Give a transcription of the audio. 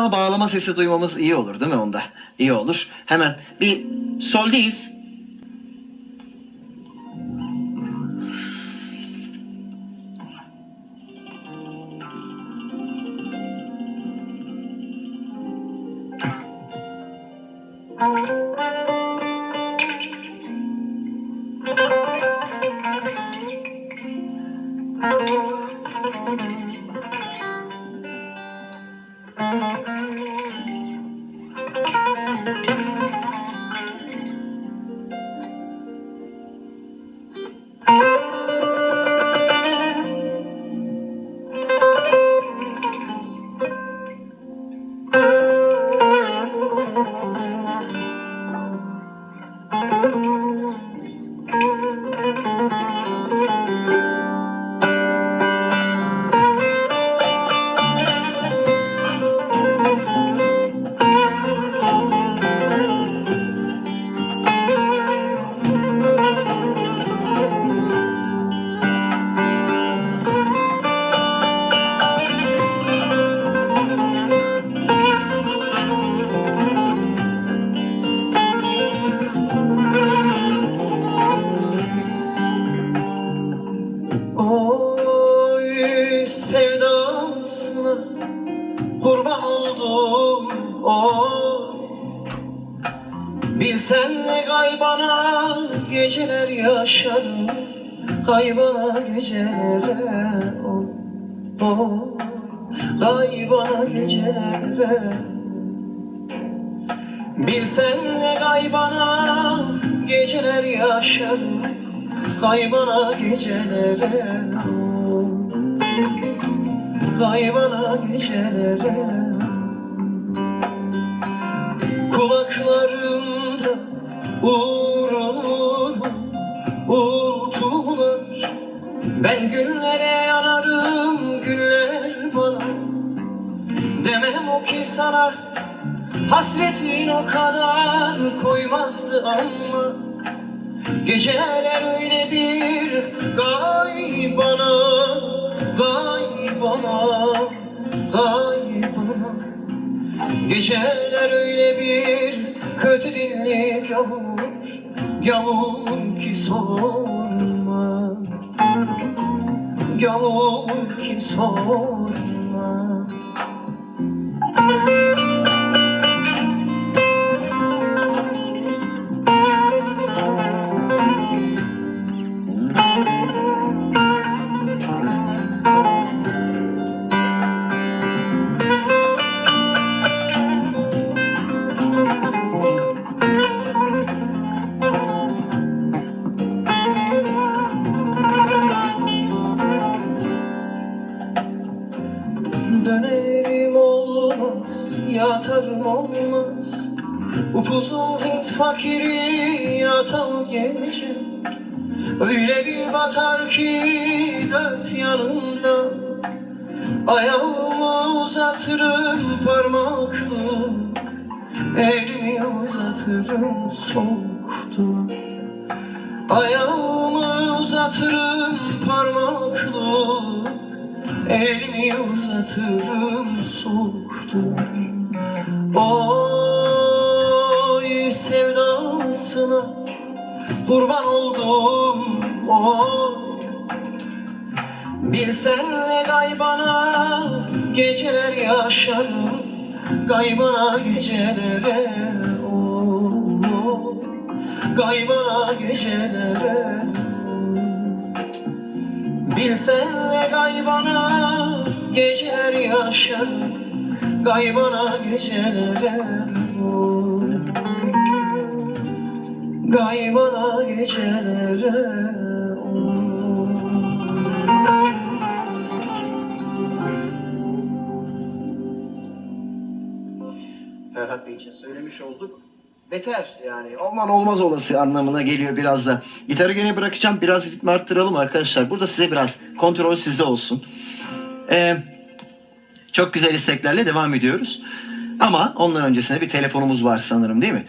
ama bağlama sesi duymamız iyi olur değil mi onda? İyi olur. Hemen bir soldeyiz. Oy Bilsen ne gaybana geceler yaşarım Kaybana gecelere oy oy Kaybana gecelere Bilsen ne gaybana geceler yaşarım Kaybana gecelere Kaybana gecelere Kulaklarımda uğrur uğultular Ben güllere yanarım güller bana. Demem o ki sana Hasretin o kadar koymazdı ama. Geceler öyle bir gay bana, gay bana, gay bana. Geceler öyle bir kötü dilli gavur, gavur ki sorma. Gavur ki sorma yatarım olmaz. Upuzun Hint fakiri yatar gece. Öyle bir batar ki dört yanımda. Ayağımı uzatırım parmaklı Elimi uzatırım soğuktu Ayağımı uzatırım parmaklı Elimi uzatırım soğuktur Oy sevdasına kurban oldum. Oy. Bilsen ne gaybana geceler yaşarım Gaybana gecelere oy. Gaybana gecelere Bilsen ne gaybana geceler yaşar Gaybana gecelere oy. Gaybana gecelere. Ferhat Bey için söylemiş olduk. Beter yani olman olmaz olası anlamına geliyor biraz da. Gitarı gene bırakacağım biraz ritmi arttıralım arkadaşlar. Burada size biraz kontrol sizde olsun. Ee, çok güzel isteklerle devam ediyoruz. Ama ondan öncesinde bir telefonumuz var sanırım değil mi?